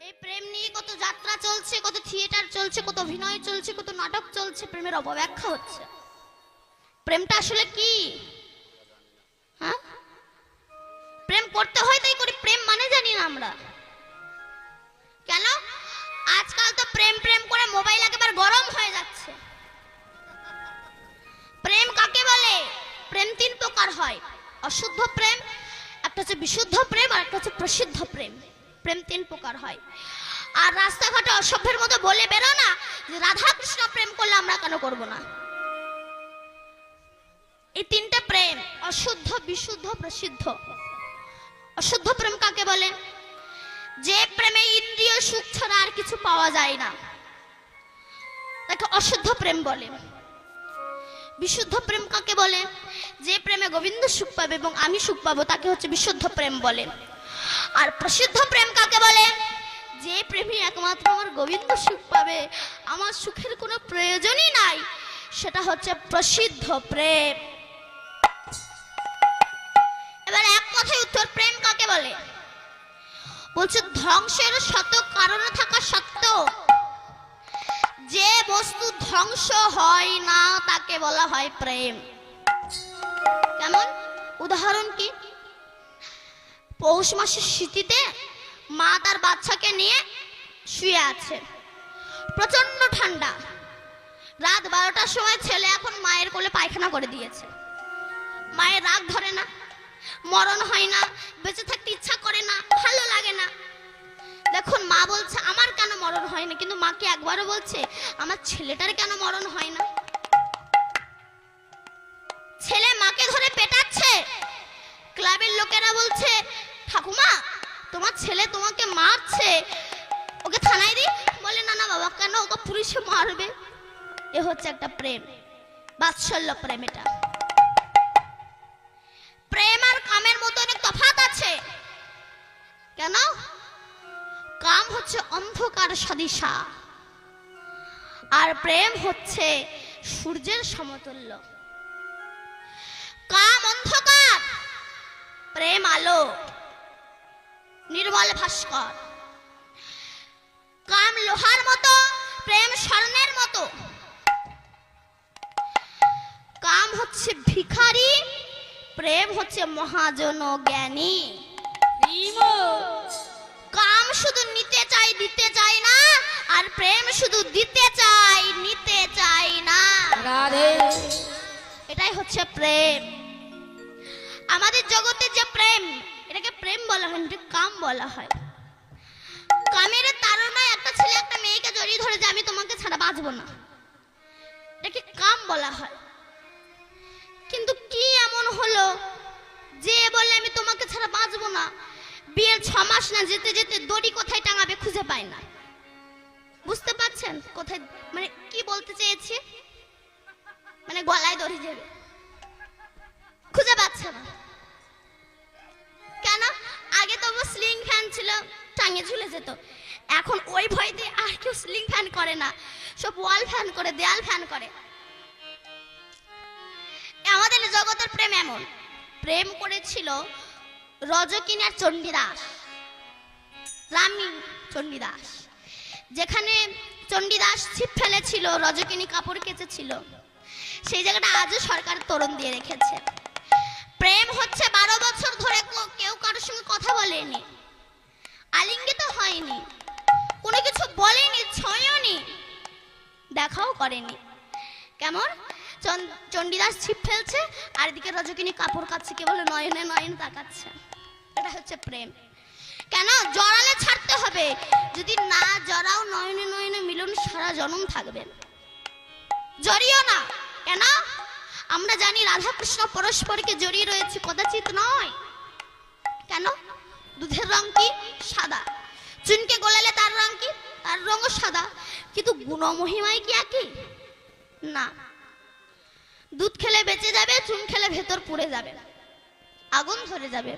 এই প্রেম নিয়ে কত যাত্রা চলছে, কত থিয়েটার চলছে, কত অভিনয় চলছে, কত নাটক চলছে, প্রেমের অপব্যাখ্যা হচ্ছে। প্রেমটা আসলে কি? হ্যাঁ? প্রেম করতে হয় তাই করি, প্রেম মানে জানি না আমরা। কেন? আজকাল তো প্রেম প্রেম করে মোবাইল একেবারে গরম হয়ে যাচ্ছে। প্রেম কাকে বলে? প্রেম তিন প্রকার হয়। অশুদ্ধ প্রেম, একটা হচ্ছে বিশুদ্ধ প্রেম আর একটা হচ্ছে প্রসিদ্ধ প্রেম। প্রেম তিন প্রকার হয়। আর রাস্তাঘাটে অসভ্যের মতো বলে বেরো না যে রাধা কৃষ্ণ প্রেম করলে আমরা কেন করব না? এই তিনটে প্রেম অশুদ্ধ, বিশুদ্ধ, প্রসিদ্ধ। অশুদ্ধ প্রেম কাকে বলে? যে প্রেমে ইন্দ্রিয় সুখ ছাড়া আর কিছু পাওয়া যায় না। তাকে অশুদ্ধ প্রেম বলে। বিশুদ্ধ প্রেম কাকে বলে? যে প্রেমে গোবিন্দ সুখ পাবে এবং আমি সুখ পাবো, তাকে হচ্ছে বিশুদ্ধ প্রেম বলে। আর প্রসিদ্ধ প্রেম কাকে বলে? যে প্রেমী একমাত্র আমার গোবিন্দ সুখ পাবে, আমার সুখের কোনো প্রয়োজনই নাই। সেটা হচ্ছে প্রসিদ্ধ প্রেম। এবার এক কথায় উত্তর, প্রেম কাকে বলে? বলছে, ধ্বংসের শত কারণ থাকা সত্ত্বেও যে বস্তু ধ্বংস হয় না, তাকে বলা হয় প্রেম। কেমন? উদাহরণ কি? পৌষ মাসের শীতিতে মা তার বাচ্চাকে নিয়ে শুয়ে আছে। প্রচণ্ড ঠান্ডা। রাত বারোটার সময় ছেলে এখন মায়ের কোলে পায়খানা করে দিয়েছে। মায়ের রাগ ধরে না, মরণ হয় না, বেঁচে থাকতে ইচ্ছা করে না, ভালো লাগে না। দেখুন, মা বলছে, আমার কেন মরণ হয় না? কিন্তু মাকে একবারও বলছে, আমার ছেলেটার কেন মরণ হয় না? ছেলে মাকে ধরে পেটাচ্ছে। ক্লাবের লোকেরা বলছে ঠাকুমা, তোমার ছেলে তোমাকে মারছে। ওকে থানায় দি বলে, না না, বাবা, কেন? ওকে পুলিশে মারবে। এ হচ্ছে একটা প্রেম, বাৎসল্য প্রেম এটা। প্রেম আর কামের মধ্যে অনেক তফাৎ আছে। কেন? কাম হচ্ছে অন্ধকার সদিশা। আর প্রেম হচ্ছে সূর্যের সমতুল্য। কাম অন্ধকার, প্রেম আলো। নির্মল ভাস্কর। কাম লোহার মতো প্রেম স্বর্ণের মতো। কাম হচ্ছে ভিখারি প্রেম হচ্ছে মহাজন জ্ঞানী। কাম শুধু নিতে চাই দিতে চাই না আর প্রেম শুধু দিতে চাই নিতে চাই না। এটাই হচ্ছে প্রেম। আমাদের জগতে যে প্রেম প্রেম বলা হয় এটাকে কাম বলা হয়। কামের তাড়নায় একটা ছেলে একটা মেয়েকে জড়িয়ে ধরে যে আমি তোমাকে ছাড়া বাঁচবো না। এটাকে কাম বলা হয়। কিন্তু কি এমন হলো যে বলে আমি তোমাকে ছাড়া বাঁচবো না? বিয়ের ছ মাস না যেতে যেতে দড়ি কোথায় টাঙাবে খুঁজে পায় না। বুঝতে পারছেন কোথায় মানে কি বলতে চেয়েছি? মানে গলায় দড়ি যাবে খুঁজে পাচ্ছে না। ছিল, টাঙে ঝুলে যেত। এখন ওই ভয়তে আর কেউ স্লিং ফ্যান করে না। সব ওয়াল ফ্যান করে, দেয়াল ফ্যান করে। আমাদের জগতের প্রেম এমন। প্রেম করেছিল রজকিনী আর চণ্ডীদাস। রামী চণ্ডীদাস। যেখানে চণ্ডীদাস ছিপ ফেলেছিল, রজকিনী কাপড় কেচেছিল। সেই জায়গাটা আজও সরকার তরুণ দিয়ে রেখেছে। প্রেম হচ্ছে বারো বছর ধরে কেউ কারোর সঙ্গে কথা বলেনি। আলিঙ্গিত হয়নি। কোনো কিছু বলেনি, ছয়নি। দেখাও করেনি। কেমন? চণ্ডীদাস ছিপ ফেলছে, আর এদিকে রজকিনী কাপড় কাচ্ছে কেবল নয়নে নয়নে তাকাচ্ছে। এটা হচ্ছে প্রেম। কেন? জড়ালে ছাড়তে হবে। যদি না জড়াও, নয়নে নয়নে মিলন সারা জনম থাকবে। জড়িও না। কেন? আমরা জানি রাধাকৃষ্ণ পরস্পরকে জড়িয়ে রয়েছে, কদাচিৎ নয়। কেন? দুধের রং কি? সাদা। চুনকে গোলালে তার রং কি? তার রঙও সাদা। কিন্তু গুণমহিমায় কি একই? না। দুধ খেলে বেঁচে যাবে, চুন খেলে ভেতর পুড়ে যাবে। আগুন ধরে যাবে।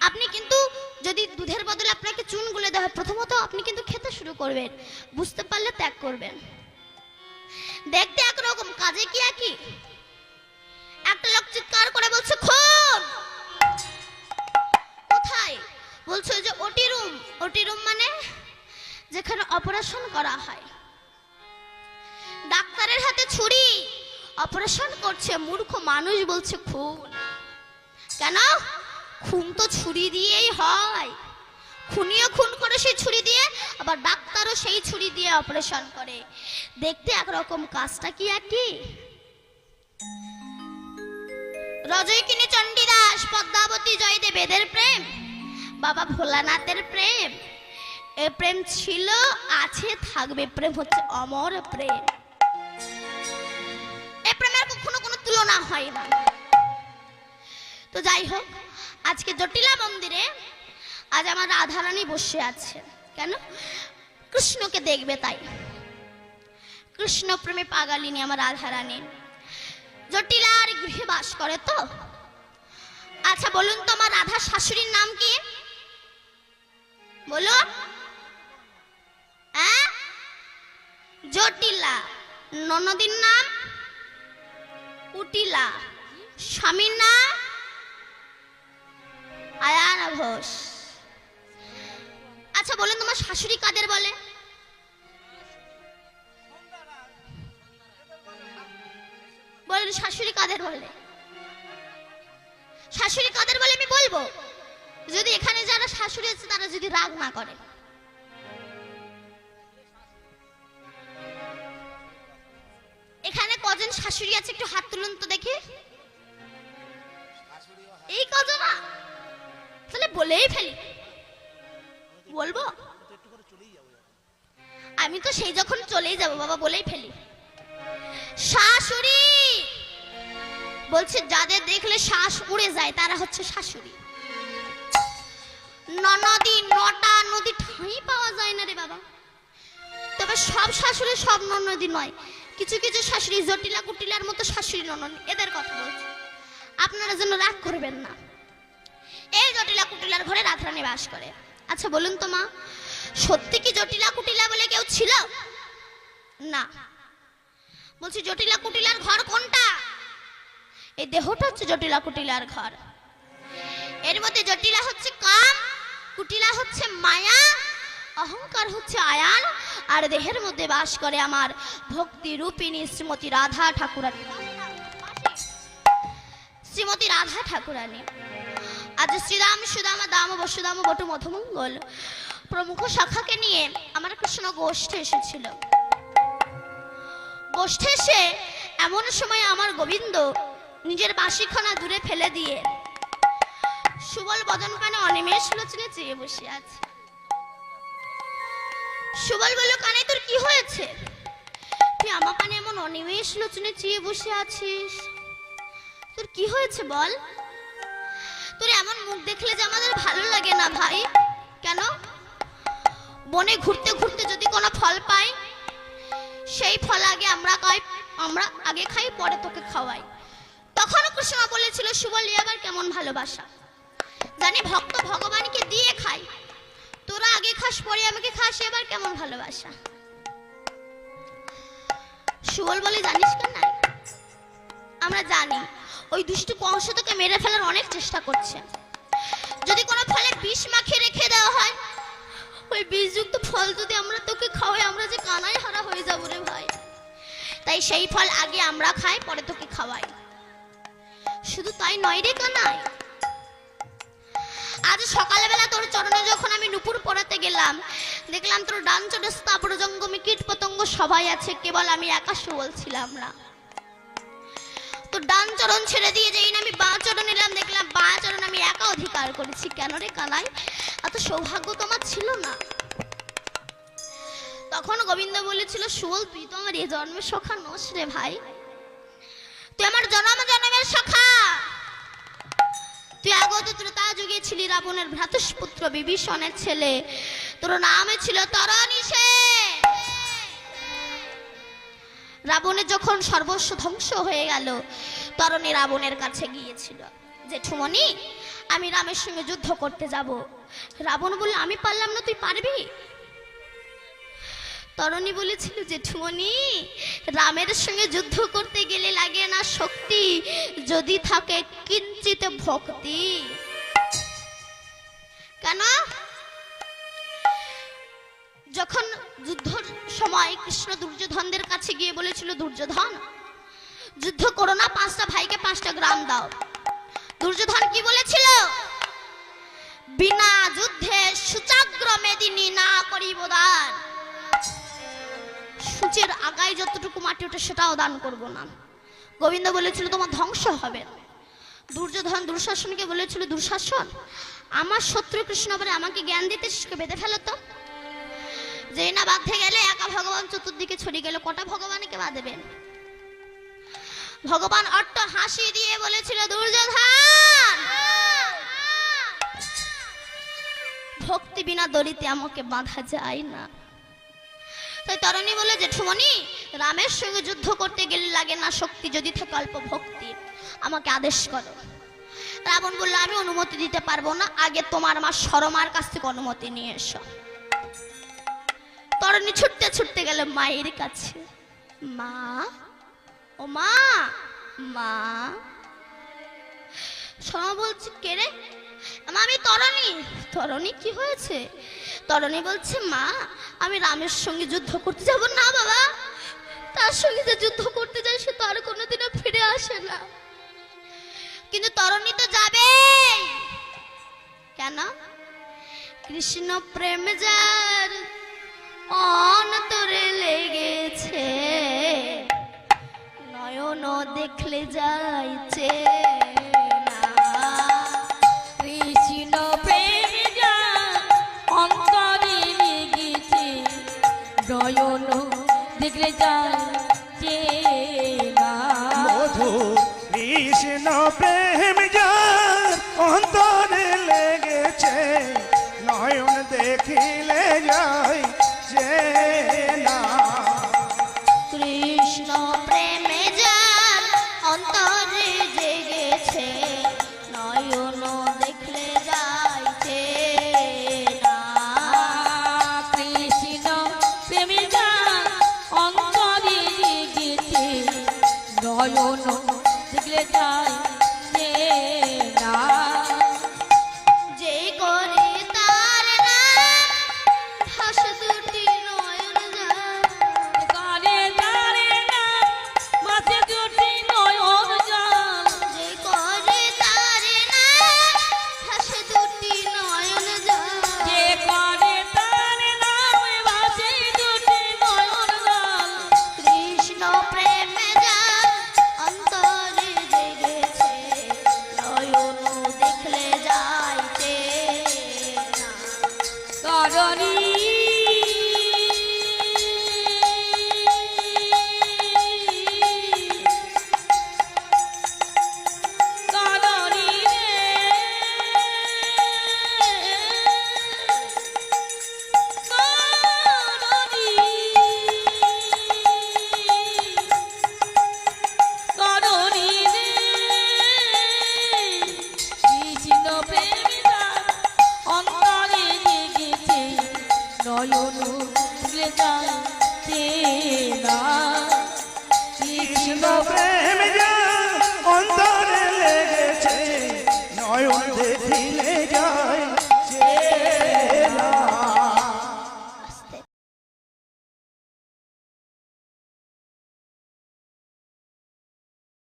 আপনি কিন্তু যদি দুধের বদলে আপনাকে চুন গুলে দেওয়া হয়, প্রথমত আপনি কিন্তু খেতে শুরু করবেন। বুঝতে পারলে ত্যাগ করবেন। দেখতে একরকম, কাজে কি একই? একটা লোক চিৎকার করে বলছে, খুন! বলছে যে ওটি রুম। ওটি রুম মানে যেখানে অপারেশন করা হয়। ডাক্তারের হাতে ছুরি। অপারেশন করছে মূর্খ মানুষ বলছে খুন। কেন? খুন তো ছুরি দিয়েই হয়। খুনিও খুন করে সেই ছুরি দিয়ে, আবার ডাক্তারও সেই ছুরি দিয়ে অপারেশন করে। দেখতে একরকম কাজটা কি একই রজয়কিনী চণ্ডীদাস, পদ্মাবতী জয়দেব, এদের প্রেম। বাবা ভোলানাথের প্রেম। এ প্রেম ছিল, আছে, থাকবে। প্রেম হচ্ছে অমর প্রেম। এ প্রেমের কখনো কোনো তুলনা হয় না। তো যাই হোক, আজকে জটিলা মন্দিরে আজ আমার রাধারানী বসে আছে। কেন? কৃষ্ণকে দেখবে তাই। কৃষ্ণ প্রেমে পাগালিনী আমার রাধারানী। জটিলার গৃহে বাস করে তো। আচ্ছা বলুন তো আমার রাধার শাশুড়ির নাম কি? হ্যাঁ জটিলা। ননদীর নাম কুটিলা স্বামীর নাম আয়ানা ঘোষ। আচ্ছা বলুন তোমার শাশুড়ি কাদের বলে? বলুন, শাশুড়ি কাদের বলে? শাশুড়ি কাদের বলে আমি বলব? যদি এখানে যারা শাশুড়ি আছে, তারা যদি রাগ না করে। এখানে কজন শাশুড়ি আছে, একটু হাত তুলুন তো দেখি। এই কজন? তাহলে বলেই ফেলি। বলব? আমি তো সেই যখন চলেই যাব, বাবা, বলেই ফেলি। শাশুড়ি! বলছে, যাদের দেখলে শ্বাস উড়ে যায়, তারা হচ্ছে শাশুড়ি। ননদী নটা, নদী ঠাঁই পাওয়া যায় না রে বাবা। তবে সব শাশুড়ি সব ননদী নয়। কিছু কিছু শাশুড়ি জটিলা কুটিলার মতো শাশুড়ি ননদ এদের কথা বলছি। আপনারা যেন রাগ করবেন না। এই জটিলা কুটিলার ঘরে রাধারানী বাস করে। আচ্ছা বলুন তো মা, সত্যি কি জটিলা কুটিলা বলে কেউ ছিল? না। বলছি, জটিলা কুটিলার ঘর কোনটা? এই দেহটা হচ্ছে জটিলা কুটিলার ঘর। এর মধ্যে জটিলা হচ্ছে কাম কুটিলা হচ্ছে মায়া, অহংকার হচ্ছে আয়ান, আর দেহের মধ্যে বাস করে আমার ভক্তি রূপিণী শ্রীমতী রাধা ঠাকুরানী। শ্রীমতী রাধা ঠাকুরানী, আজ শ্রীরাম সুদামা দাম বসুদাম বটু মধুমঙ্গল, প্রমুখ শাখাকে নিয়ে আমার কৃষ্ণ গোষ্ঠী এসেছিল। গোষ্ঠে এসে এমন সময় আমার গোবিন্দ নিজের বাসিখানা দূরে ফেলে দিয়ে সুবল বদন কানে অনিমেষ লোচনে চেয়ে বসে আছে। সুবল বলল কানে তোর কি হয়েছে? তুই আমার কানে এমন অনিমেষ লোচনে চেয়ে বসে আছিস। তোর কি হয়েছে বল? তোর এমন মুখ দেখলে যে আমাদের ভালো লাগে না ভাই। কেন? বনে ঘুরতে ঘুরতে যদি কোনো ফল পাই, সেই ফল আগে আমরা খাই, আমরা আগে খাই, পরে তোকে খাওয়াই। তখন কৃষ্ণ বলেছিল, সুবলি আবার কেমন ভালোবাসা? জানি ভক্ত ভগবানকে দিয়ে খাই। তোরা আগে খাস, পরে আমাকে খাস, এবার কেমন ভালোবাসা? সুবল বলে জানিস কেন আমরা জানি, ওই দুষ্টু কংস তোকে মেরে ফেলার অনেক চেষ্টা করছে। যদি কোনো ফলে বিষ মাখিয়ে রেখে দেওয়া হয়, ওই বিষযুক্ত ফল যদি আমরা তোকে খাওয়াই, আমরা যে কানাই হারা হয়ে যাব রে ভাই। তাই সেই ফল আগে আমরা খাই, পরে তোকে খাওয়াই। শুধু তাই নয় রে কানাই। আজ সকালবেলা তোর চরণে যখন আমি নুপুর পড়াতে গেলাম, দেখলাম তোর ডান চোটে স্থাপর জঙ্গমে কীট পতঙ্গ সবাই আছে, কেবল আমি একা বলছিলাম না। তো ডান চরণ ছেড়ে দিয়ে যেই আমি বাঁ চরণ নিলাম, দেখলাম বাঁ চরণ আমি একা অধিকার করেছি। কেন রে কানাই এত সৌভাগ্য তোমার ছিল না। তখন গোবিন্দ বলেছিল সুবল তুই তো আমার এ জন্মের সখা নস রে ভাই। তুই আমার জন্ম জন্মের সখা। তুই আগত ত্রেতা যুগে ছিলি রাবণের ভ্রাতুষ্পুত্র বিভীষণের ছেলে। তোর নামে ছিল তরণী সেন। রাবণের যখন সর্বস্ব ধ্বংস হয়ে গেল, তরণী রাবণের কাছে গিয়েছিল। জেঠুমণি, আমি রামের সঙ্গে যুদ্ধ করতে যাব। রাবণ বলল, আমি পারলাম না, তুই পারবি? তরণী বলেছিল, জেঠুমণি, রামের সঙ্গে যুদ্ধ করতে গেলে লাগে না শক্তি। যদি থাকে কিঞ্চিত ভক্তি। কেন? যখন যুদ্ধর সময় কৃষ্ণ দুর্যোধনদের কাছে গিয়ে বলেছিল, দুর্যোধন, যুদ্ধ করো না, পাঁচটা ভাইকে পাঁচটা গ্রাম দাও। দুর্যোধন কি বলেছিল? বিনা যুদ্ধে সূচাগ্রমে তিনি না করিব দান সূচের আগায় যতটুকু মাটি ওঠে সেটাও দান করব না। গোবিন্দ বলেছিল, তোমার ধ্বংস হবে। দুর্যোধন দুঃশাসনকে বলেছিল, দুঃশাসন, আমার শত্রু কৃষ্ণ বলে আমাকে জ্ঞান দিতে শিখে বেঁধে ফেলো তো। যেই না বাঁধতে গেলে একা ভগবান চতুর্দিকে ছড়িয়ে গেল কটা ভগবানকে বাঁধবেন ভগবান অট্ট হাসি দিয়ে বলেছিল, দুর্যোধন, ভক্তি বিনা দড়িতে আমাকে বাঁধা যায় না। তাই তরণী বলে, জেঠুমণি, রামের সঙ্গে যুদ্ধ করতে গেলে লাগে না শক্তি, যদি থাকে অল্প ভক্তি। আমাকে আদেশ করো। রাবণ বলল, আমি অনুমতি দিতে পারব না। আগে তোমার মা সরমার কাছ থেকে অনুমতি নিয়ে এসো। তরণী ছুটতে ছুটতে গেল মায়ের কাছে। মা, ও মা মা। সমা বলছে, কে রে? আমি তরণী। তরণী, কি হয়েছে? তরণী বলছে, মা আমি রামের সঙ্গে যুদ্ধ করতে যাব না, বাবা। তার সঙ্গে যে যুদ্ধ করতে যায় সে তো আর কোনোদিনও ফিরে আসে না। কিন্তু তরণী তো যাবে কেন? কৃষ্ণ প্রেম যার অন্তরে লেগেছে নয়ন দেখলে যাইছে। দেখলে যাচ্ছে না মধু কৃষ্ণ প্রেম নয়ন শ্রেতা কৃষ্ণ